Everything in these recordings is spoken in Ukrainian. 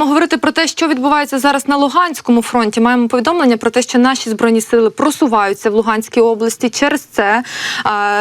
Починаємо говорити про те, що відбувається зараз на Луганському фронті. Маємо повідомлення про те, що наші збройні сили просуваються в Луганській області. Через це е,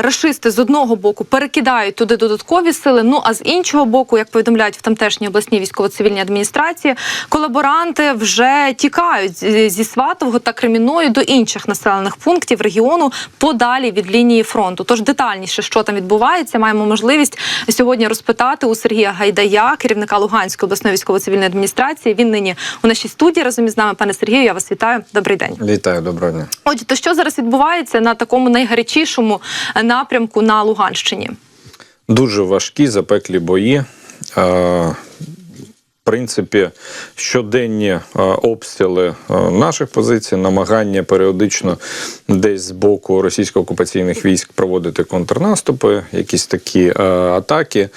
рашисти з одного боку перекидають туди додаткові сили. Ну а з іншого боку, як повідомляють в тамтешній обласній військово-цивільній адміністрації, колаборанти вже тікають з- зі Сватового та Кремінної до інших населених пунктів регіону подалі від лінії фронту. Тож детальніше, що там відбувається, маємо можливість сьогодні розпитати у Сергія Гайдая, керівника Луганської обласної військово-цивільної адміністрації. Він нині у нашій студії разом із нами. Пане Сергію, я вас вітаю. Добрий день. Вітаю, доброго дня. Отже, то що зараз відбувається на такому найгарячішому е, напрямку на Луганщині? Дуже важкі запеклі бої. Е, В принципі, щоденні е, обстріли е, наших позицій, намагання періодично десь з боку російсько-окупаційних військ проводити контрнаступи, якісь такі е, атаки.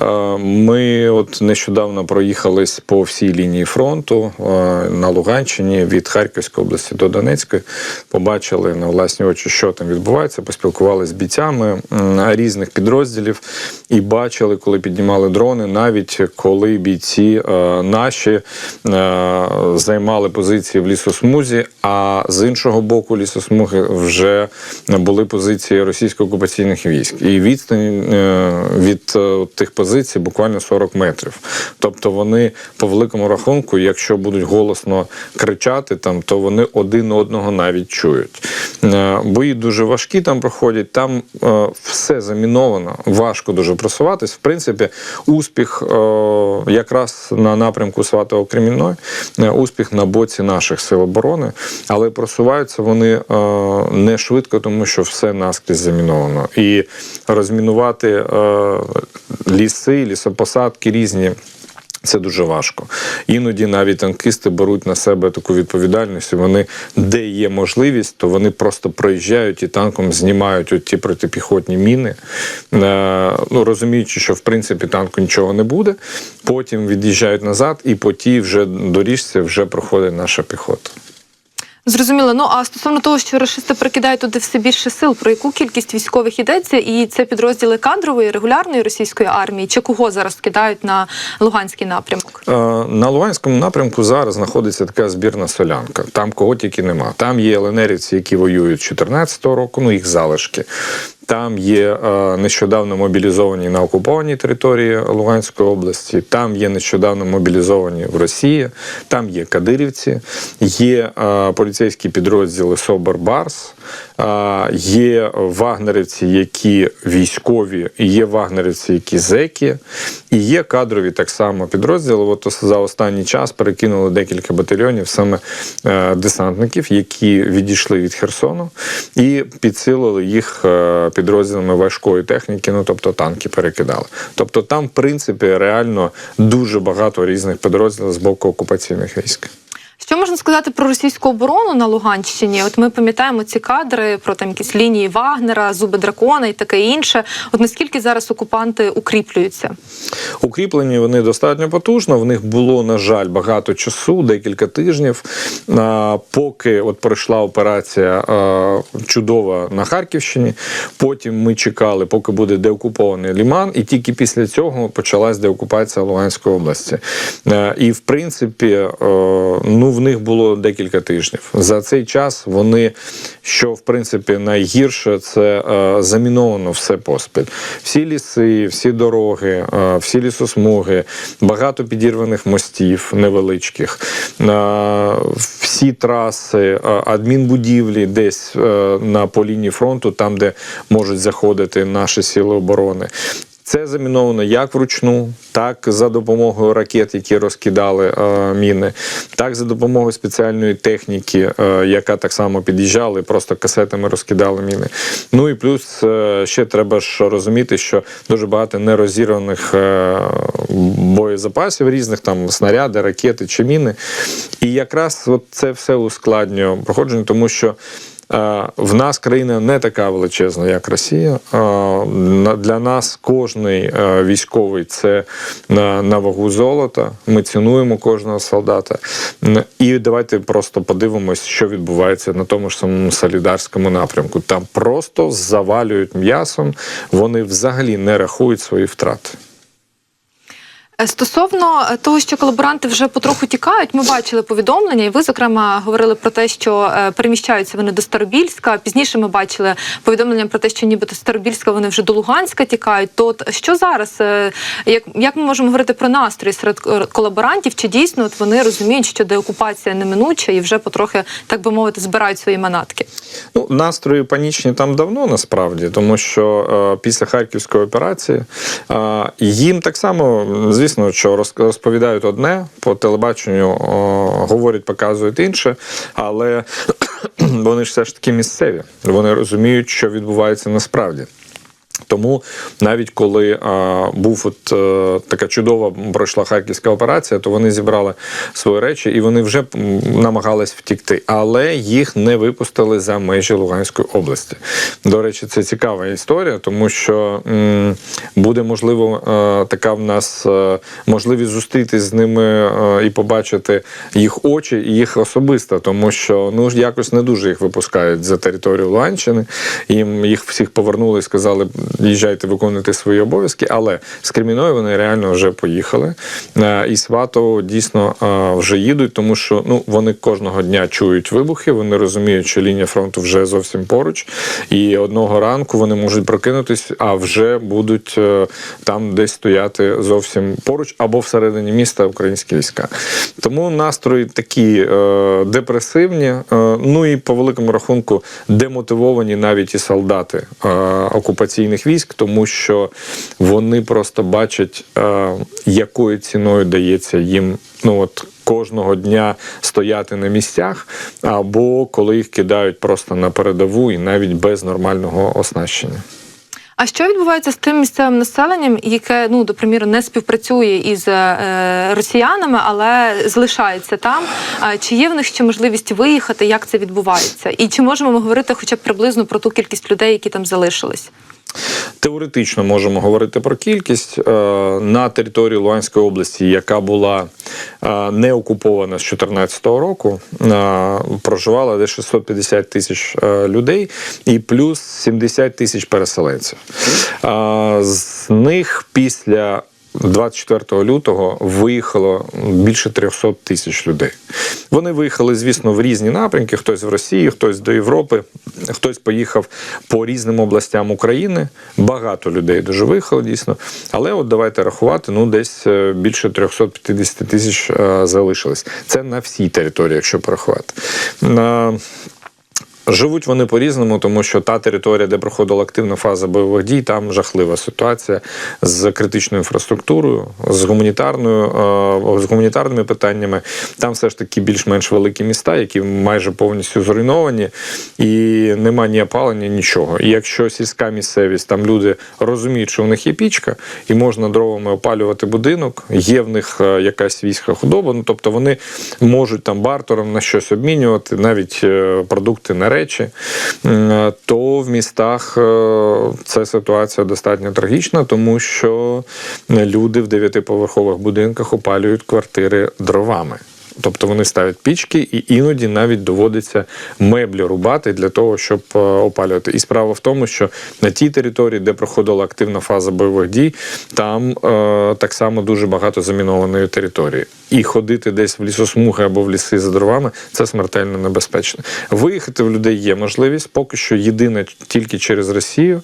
Е, Ми от нещодавно проїхались по всій лінії фронту е, на Луганщині від Харківської області до Донецької. Побачили на власні очі, що там відбувається. Поспілкувалися з бійцями м, різних підрозділів і бачили, коли піднімали дрони, навіть коли бійці е, наші е, займали позиції в лісосмузі, а з іншого боку лісосмуги вже були позиції російсько-окупаційних військ. І відстань е, від е, тих позицій буквально 40 метрів. Тобто вони по великому рахунку, якщо будуть голосно кричати там, то вони один одного навіть чують. Е, Бої дуже важкі там проходять. Там все заміновано, важко дуже просуватись. В принципі, успіх якраз на напрямку Сватого Кремінної, успіх на боці наших сил оборони, але просуваються вони не швидко, тому що все наскрізь заміновано. І розмінувати е, ліси, лісопосадки різні. Це дуже важко. Іноді навіть танкісти беруть на себе таку відповідальність. і Вони, де є можливість, то вони просто проїжджають і танком знімають от ті протипіхотні міни, е, ну розуміючи, що в принципі танку нічого не буде. Потім від'їжджають назад, і по тій вже доріжці вже проходить наша піхота. Зрозуміло. Ну а стосовно того, що рашисти прикидають туди все більше сил, про яку кількість військових йдеться, і це підрозділи кадрової регулярної російської армії, чи кого зараз кидають на Луганський напрямок? Е, На Луганському напрямку зараз знаходиться така збірна солянка. Там кого тільки нема. Там є ЛНРівці, які воюють з 2014 року, ну їх залишки. Там є е, нещодавно мобілізовані на окупованій території Луганської області. Там є нещодавно мобілізовані в Росії. Там є кадирівці, є е, поліцейські підрозділи Собор Барс, є вагнерівці, які військові, і є вагнерівці, які зеки, і є кадрові так само підрозділи. От за останній час перекинули декілька батальйонів саме е, десантників, які відійшли від Херсону, і підсилили їх е, підрозділами важкої техніки, ну тобто танки перекидали. Тобто там, в принципі, реально дуже багато різних підрозділів з боку окупаційних військ. Що можна сказати про російську оборону на Луганщині? От ми пам'ятаємо ці кадри про там якісь лінії Вагнера, зуби дракона і таке інше. От наскільки зараз окупанти укріплюються? Укріплені вони достатньо потужно. В них було, на жаль, багато часу, декілька тижнів. Поки от пройшла операція чудова на Харківщині. Потім ми чекали, поки буде деокупований Ліман, і тільки після цього почалась деокупація Луганської області. Е, І в принципі, е, в них було декілька тижнів. За цей час вони, що в принципі найгірше, це е, заміновано все поспіль. Всі ліси, всі дороги, е, всі лісосмуги, багато підірваних мостів невеличких, е, всі траси, е, адмінбудівлі десь е, на по лінії фронту, там де можуть заходити наші сили оборони. Це заміновано як вручну, так за допомогою ракет, які розкидали е, міни, так за допомогою спеціальної техніки, е, яка так само під'їжджала і просто касетами розкидали міни. Ну і плюс е, ще треба ж розуміти, що дуже багато нерозірваних е, боєзапасів різних, там снаряди, ракети чи міни. І якраз от це все ускладнює проходження, тому що. Е, В нас країна не така величезна, як Росія. Е, Для нас кожний е, військовий це на, вагу золота. Ми цінуємо кожного солдата. І давайте просто подивимось, що відбувається на тому ж самому солідарському напрямку. Там просто завалюють м'ясом, вони взагалі не рахують свої втрати. Е, Стосовно е, того, що колаборанти вже потроху тікають, ми бачили повідомлення, і ви, зокрема, говорили про те, що е, переміщаються вони до Старобільська. Пізніше ми бачили повідомлення про те, що нібито Старобільська вони вже до Луганська тікають. То от що зараз? Як, як ми можемо говорити про настрої серед колаборантів? Чи дійсно от вони розуміють, що деокупація неминуча і вже потрохи, так би мовити, збирають свої манатки? Ну, настрої панічні там давно насправді, тому що е, після харківської операції е, їм так само, звісно, що роз- розповідають одне по телебаченню, о, говорять, показують інше, але вони ж все ж таки місцеві. Вони розуміють, що відбувається насправді. Тому навіть коли а, був от е, така чудова пройшла харківська операція, то вони зібрали свої речі і вони вже намагались втікти, але їх не випустили за межі Луганської області. До речі, це цікава історія, тому що м, буде можливо е, така в нас е, можливість зустрітись з ними е, і побачити їх очі і їх особисто, тому що ну якось не дуже їх випускають за територію Луганщини. Їм їх всіх повернули і сказали, їжджайте, виконуйте свої обов'язки. Але з Креміною вони реально вже поїхали. Е, І Сватово дійсно е, вже їдуть, тому що ну вони кожного дня чують вибухи. Вони розуміють, що лінія фронту вже зовсім поруч, і одного ранку вони можуть прокинутись, а вже будуть е, там десь стояти зовсім поруч або всередині міста українські війська. Тому настрої такі е, депресивні. е, ну і по великому рахунку демотивовані навіть і солдати е, окупаційних військ, тому що вони просто бачать, е, якою ціною дається їм. Ну от кожного дня стояти на місцях, або коли їх кидають просто на передову і навіть без нормального оснащення. А що відбувається з тим місцевим населенням, яке ну до приміру не співпрацює із е, росіянами, але залишається там? Чи є в них ще можливість виїхати? Як це відбувається? І чи можемо ми говорити хоча б приблизно про ту кількість людей, які там залишились? Теоретично можемо говорити про кількість Е, на території Луганської області, яка була е, не окупована з 2014 року, проживала проживало десь 650 тисяч е, людей і плюс 70 тисяч переселенців. Е, З них після 24 лютого виїхало більше 300 тисяч людей. Вони виїхали, звісно, в різні напрямки: хтось в Росію, хтось до Європи, хтось поїхав по різним областям України. Багато людей дуже виїхало, дійсно. Але от давайте рахувати: ну десь е, більше 350 тисяч е, залишилось. Це на всій території, якщо порахувати. Живуть вони по-різному, тому що та територія, де проходила активна фаза бойових дій, там жахлива ситуація з критичною інфраструктурою, з гуманітарною, е, з гуманітарними питаннями. Там все ж таки більш-менш великі міста, які майже повністю зруйновані, і нема ні опалення, нічого. І якщо сільська місцевість, там люди розуміють, що в них є пічка, і можна дровами опалювати будинок, є в них е, якась війська худоба, ну тобто вони можуть там бартером на щось обмінювати, навіть е, продукти на речі, то в містах е, ця ситуація достатньо трагічна, тому що люди в дев'ятиповерхових будинках опалюють квартири дровами. Тобто вони ставлять пічки, і іноді навіть доводиться меблі рубати для того, щоб е, опалювати. І справа в тому, що на тій території, де проходила активна фаза бойових дій, там е, так само дуже багато замінованої території. І ходити десь в лісосмуги або в ліси за дровами це смертельно небезпечно. Виїхати в людей є можливість, поки що єдине тільки через Росію,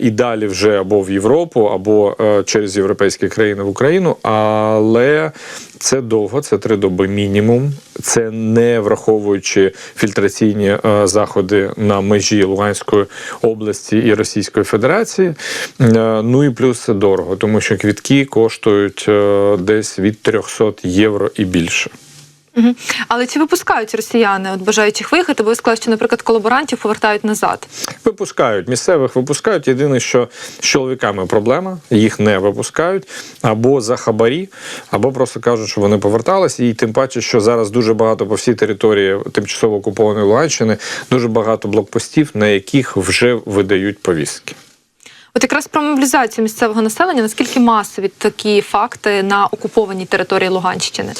і далі вже або в Європу, або е, через європейські країни в Україну. Але це довго, це три доби мінімум. Це не враховуючи фільтраційні е, заходи на межі Луганської області і Російської Федерації. Е, ну і плюс це дорого, тому що квітки коштують е, десь від 300 євро і більше. Але чи випускають росіяни, от бажаючих виїхати? Бо ви сказали, що, наприклад, колаборантів повертають назад. Випускають місцевих випускають. Єдине, що з чоловіками проблема, їх не випускають або за хабарі, або просто кажуть, що вони поверталися. І тим паче, що зараз дуже багато по всій території тимчасово окупованої Луганщини, дуже багато блокпостів, на яких вже видають повістки. От якраз про мобілізацію місцевого населення, наскільки масові такі факти на окупованій території Луганщини?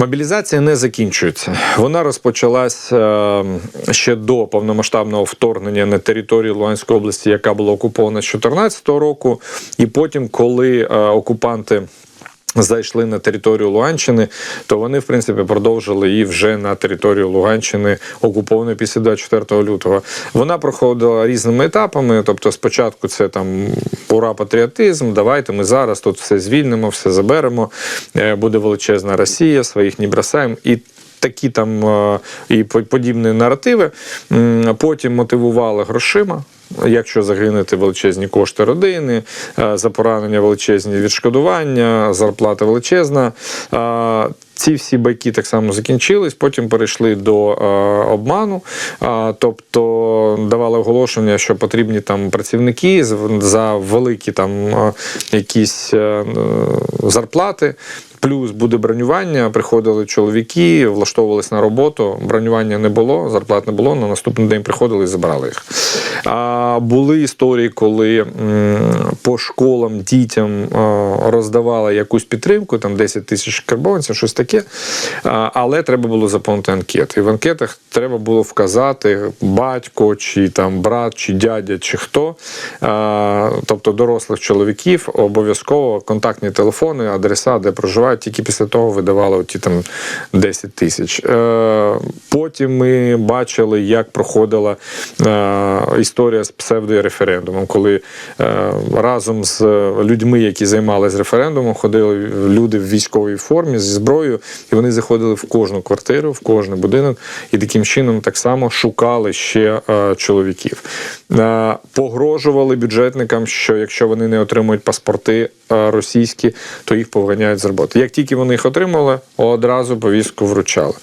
Мобілізація не закінчується. Вона розпочалась е, ще до повномасштабного вторгнення на територію Луганської області, яка була окупована з 2014 року. І потім, коли е, окупанти Зайшли на територію Луганщини, то вони, в принципі, продовжили її вже на територію Луганщини, окупованої після 24 лютого. Вона проходила різними етапами. Тобто, спочатку це там ура, патріотизм, давайте ми зараз тут все звільнимо, все заберемо. е, Буде величезна Росія, своїх не бросаємо. І такі там е, і по- подібні наративи. Потім мотивували грошима. Якщо загинути величезні кошти родини, е, за поранення величезні відшкодування, зарплата величезна. Е, Ці всі байки так само закінчились, потім перейшли до е, обману, е, тобто давали оголошення, що потрібні там працівники за великі там е, якісь е, зарплати. Плюс буде бронювання, приходили чоловіки, влаштовувались на роботу. Бронювання не було, зарплат не було. На наступний день приходили і забирали їх. А були історії, коли по школам дітям роздавали якусь підтримку, там 10 тисяч карбованців, щось таке. Але треба було заповнити анкети. І в анкетах треба було вказати батько, чи там брат, чи дядя, чи хто, тобто дорослих чоловіків, обов'язково контактні телефони, адреса, де проживають. Тільки після того видавали ті там 10 тисяч. Е, Потім ми бачили, як проходила е, історія з псевдореферендумом, коли е, разом з людьми, які займалися референдумом, ходили люди в військовій формі зі зброєю, і вони заходили в кожну квартиру, в кожний будинок, і таким чином так само шукали ще чоловіків. Погрожували бюджетникам, що якщо вони не отримують паспорти російські, то їх повганяють з роботи. Як тільки вони їх отримали, одразу повістку вручали.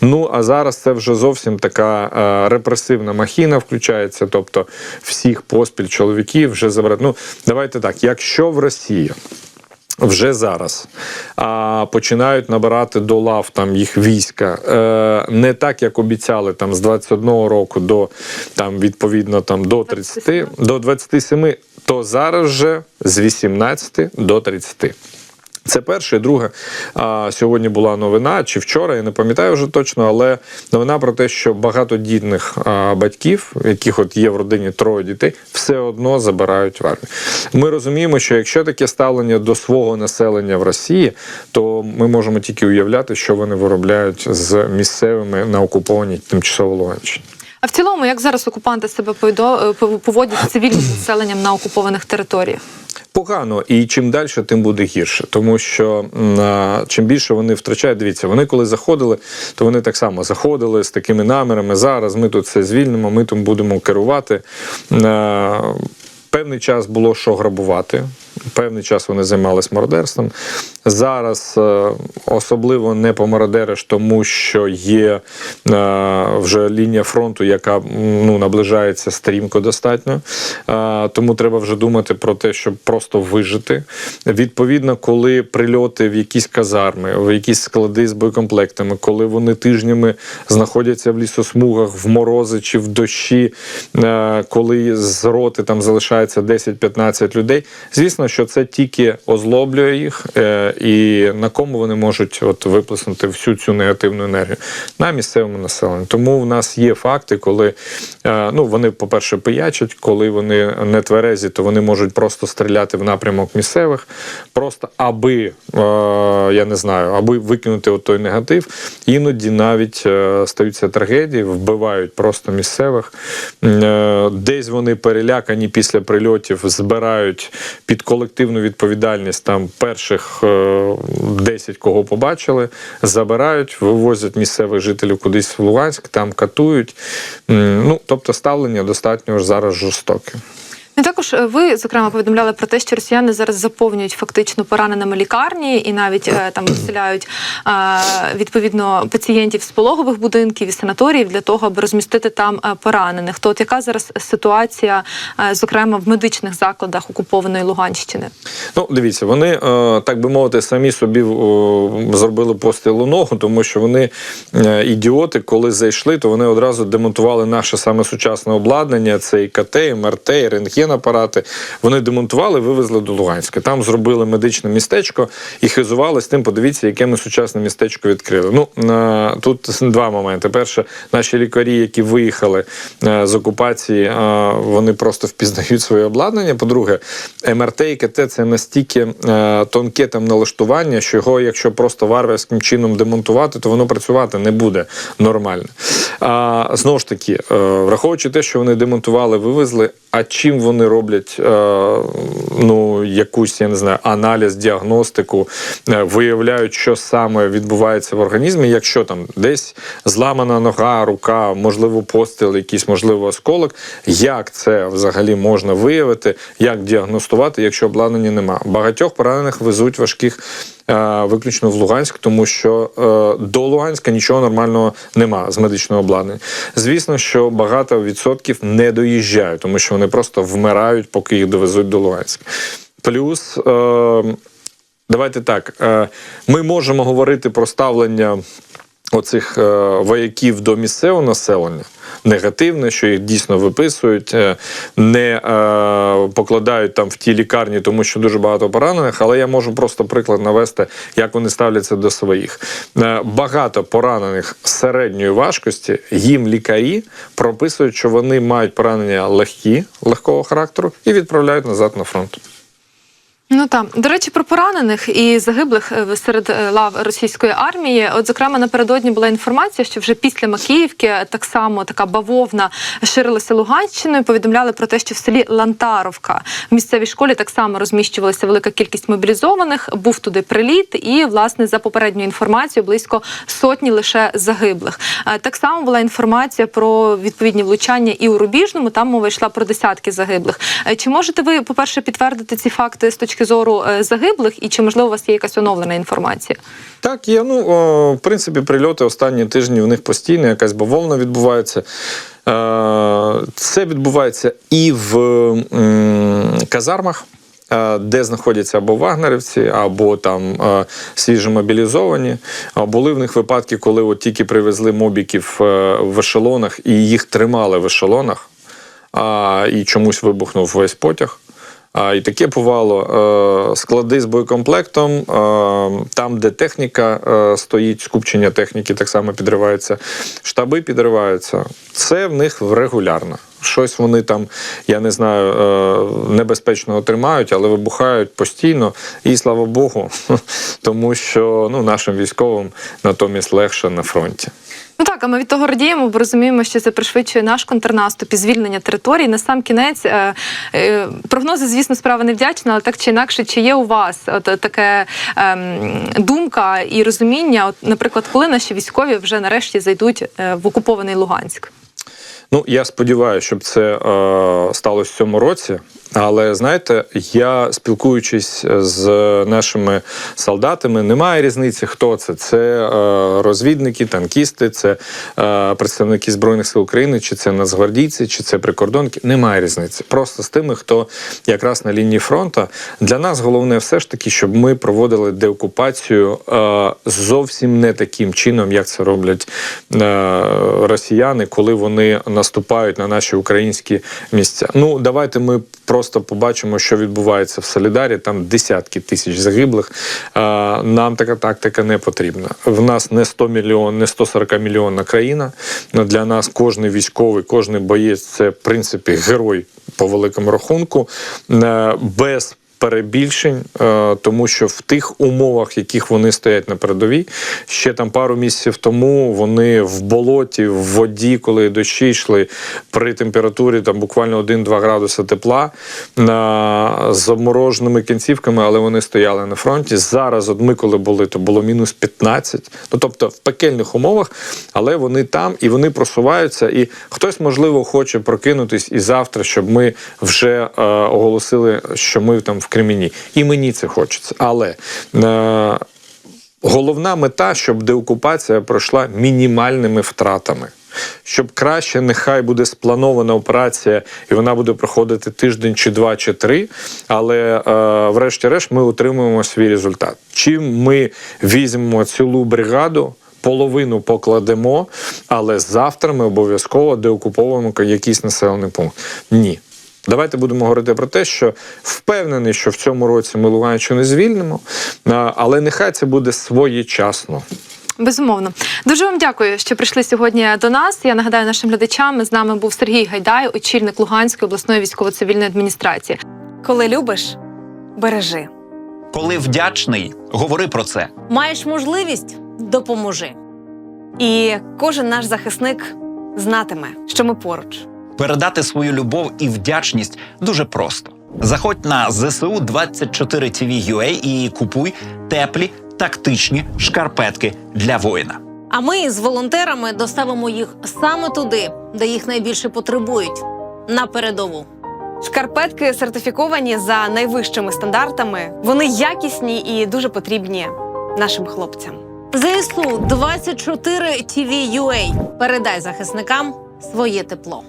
Ну а зараз це вже зовсім така е, репресивна махіна включається, тобто всіх поспіль чоловіків вже забрати. Ну давайте так, якщо в Росії. Вже зараз а, починають набирати до лав там їх війська е, не так, як обіцяли там з 21 року до там відповідно там до 30, 27. до 27, то зараз вже з 18 до 30. Це перше. Друге, сьогодні була новина, чи вчора, я не пам'ятаю вже точно, але новина про те, що багатодітних батьків, яких от є в родині троє дітей, все одно забирають в армію. Ми розуміємо, що якщо таке ставлення до свого населення в Росії, то ми можемо тільки уявляти, що вони виробляють з місцевими на окупованій тимчасово Луганщині. А в цілому, як зараз окупанти себе е, поводять з цивільним населенням на окупованих територіях? Погано, і чим далі, тим буде гірше. Тому що а, чим більше вони втрачають, дивіться, вони коли заходили, то вони так само заходили з такими намірами. Зараз ми тут все звільнимо, ми тут будемо керувати. А, Певний час було що грабувати. Певний час вони займалися мародерством. Зараз е, особливо не помародериш, тому що є е, вже лінія фронту, яка ну, наближається стрімко достатньо. Е, Тому треба вже думати про те, щоб просто вижити. Відповідно, коли прильоти в якісь казарми, в якісь склади з боєкомплектами, коли вони тижнями знаходяться в лісосмугах, в морози чи в дощі, коли з роти там залишається 10-15 людей, звісно, що це тільки озлоблює їх, і на кому вони можуть от виплеснути всю цю негативну енергію на місцевому населенні. Тому в нас є факти, коли е, ну вони, по-перше, пиячать, коли вони не тверезі, то вони можуть просто стріляти в напрямок місцевих, просто аби е, я не знаю, аби викинути от той негатив. Іноді навіть е, стаються трагедії, вбивають просто місцевих. Десь вони перелякані після прильотів, збирають під колективну відповідальність там перших 10, кого побачили, забирають, вивозять місцевих жителів кудись в Луганськ, там катують. Ну, тобто ставлення достатньо зараз жорстоке. Також е, ви зокрема повідомляли про те, що росіяни зараз заповнюють фактично пораненими лікарні і навіть е, там виселяють е, відповідно пацієнтів з пологових будинків і санаторіїв для того, аби розмістити там поранених. То от яка зараз ситуація, зокрема в медичних закладах окупованої Луганщини? Ну, дивіться, вони, так би мовити, самі собі зробили постілу ногу, тому що вони ідіоти, коли зайшли, то вони одразу демонтували наше саме сучасне обладнання: це і КТ, і МРТ, і рентген рентгенапарати. Вони демонтували, вивезли до Луганська. Там зробили медичне містечко і хизувалися тим. Подивіться, яке ми сучасне містечко відкрили. Ну е, тут два моменти. Перше, наші лікарі, які виїхали е, з окупації, е, вони просто впізнають своє обладнання. По-друге, МРТ і КТ це настільки тонке там налаштування, що його, якщо просто варварським чином демонтувати, то воно працювати не буде нормально. А знову ж таки, враховуючи те, що вони демонтували, вивезли. А чим вони роблять е, ну якусь, я не знаю, аналіз, діагностику, е, виявляють, що саме відбувається в організмі, якщо там десь зламана нога, рука, можливо, постріл, якийсь можливо осколок, як це взагалі можна виявити, як діагностувати, якщо обладнання нема? Багатьох поранених везуть важких. Е, Виключно в Луганськ, тому що е, до Луганська нічого нормального нема з медичного обладнання. Звісно, що багато відсотків не доїжджають, тому що вони просто вмирають, поки їх довезуть до Луганська. Плюс, е, давайте так, ми можемо говорити про ставлення оцих е, вояків до місцевого населення. Негативне, що їх дійсно виписують, е, не е, покладають там в ті лікарні, тому що дуже багато поранених. Але я можу просто приклад навести, як вони ставляться до своїх. Багато поранених середньої важкості їм лікарі прописують, що вони мають поранення легкі, легкого характеру, і відправляють назад на фронт. Ну там до речі, про поранених і загиблих е, серед е, лав російської армії. От, зокрема, напередодні була інформація, що вже після Макіївки так само така бавовна ширилася Луганщиною. Повідомляли про те, що в селі Лантаровка в місцевій школі так само розміщувалася велика кількість мобілізованих. Був туди приліт, і власне за попередньою інформацією близько сотні лише загиблих. Е, Так само була інформація про відповідні влучання і у Рубіжному. Там мова йшла про десятки загиблих. Е, Чи можете ви, по-перше, підтвердити ці факти з точки зору е, загиблих, і чи можливо у вас є якась оновлена інформація? Так, є. Ну, о, в принципі, прильоти останні тижні у них постійно, якась бавовна відбувається. Е, Це відбувається і в казармах. е, Де знаходяться або вагнерівці, або там е, свіжо мобілізовані. Були в них випадки, коли от тільки привезли мобіків в ешелонах і їх тримали в ешелонах, і чомусь вибухнув весь потяг. А, І таке бувало. Е, Склади з боєкомплектом, е, там, де техніка е, стоїть, скупчення техніки так само підривається, штаби підриваються. Це в них регулярно. Щось вони там, я не знаю, небезпечного тримають, але вибухають постійно. І слава Богу, тому що ну, нашим військовим натомість легше на фронті. Ну так, а ми від того радіємо, бо розуміємо, що це пришвидшує наш контрнаступ і звільнення територій. На сам кінець е, е, прогнози, звісно, справа невдячна, але так чи інакше, чи є у вас от е, таке ем, думка і розуміння, от, наприклад, коли наші військові вже нарешті зайдуть е, в окупований Луганськ? Ну, я сподіваюся, щоб це е, сталося в цьому році. Але знаєте, я спілкуючись з нашими солдатами, немає різниці, хто це. Це е, розвідники, танкісти, це е, представники Збройних сил України, чи це нацгвардійці, чи це прикордонники. Немає різниці. Просто з тими, хто якраз на лінії фронту. Для нас головне все ж таки, щоб ми проводили деокупацію е, зовсім не таким чином, як це роблять е, росіяни, коли вони наступають на наші українські місця. Ну давайте ми просто побачимо, що відбувається в Солідарі. Там десятки тисяч загиблих. Нам така тактика не потрібна. В нас не 100 мільйон, не 140 мільйонна країна. Для нас кожен військовий, кожен боєць це в принципі герой по великому рахунку. Е, Без перебільшень, е, тому що в тих умовах, в яких вони стоять на передовій, ще там пару місяців тому вони в болоті, в воді, коли дощі йшли при температурі там буквально 1-2 градуси тепла з обмороженими кінцівками, але вони стояли на фронті. Зараз, от ми коли були, то було мінус 15. Ну тобто в пекельних умовах, але вони там і вони просуваються. І хтось, можливо, хоче прокинутись і завтра, щоб ми вже е, оголосили, що ми там в Кремені. І мені це хочеться. Але е, головна мета, щоб деокупація пройшла мінімальними втратами. Щоб краще, нехай буде спланована операція, і вона буде проходити тиждень, чи два, чи три. Але е, врешті-решт ми отримуємо свій результат. Чим ми візьмемо цілу бригаду, половину покладемо, але завтра ми обов'язково деокуповуємо якийсь населений пункт. Ні. Давайте будемо говорити про те, що впевнений, що в цьому році ми Луганщину звільнимо, але нехай це буде своєчасно. Безумовно, дуже вам дякую, що прийшли сьогодні до нас. Я нагадаю нашим глядачам. З нами був Сергій Гайдай, очільник Луганської обласної військово-цивільної адміністрації. Коли любиш, бережи. Коли вдячний, говори про це. Маєш можливість допоможи. І кожен наш захисник знатиме, що ми поруч. Передати свою любов і вдячність дуже просто. Заходь на ЗСУ 24 TV UA і купуй теплі тактичні шкарпетки для воїна. А ми з волонтерами доставимо їх саме туди, де їх найбільше потребують на передову. Шкарпетки сертифіковані за найвищими стандартами. Вони якісні і дуже потрібні нашим хлопцям. ЗСУ 24 TV UA. Передай захисникам своє тепло.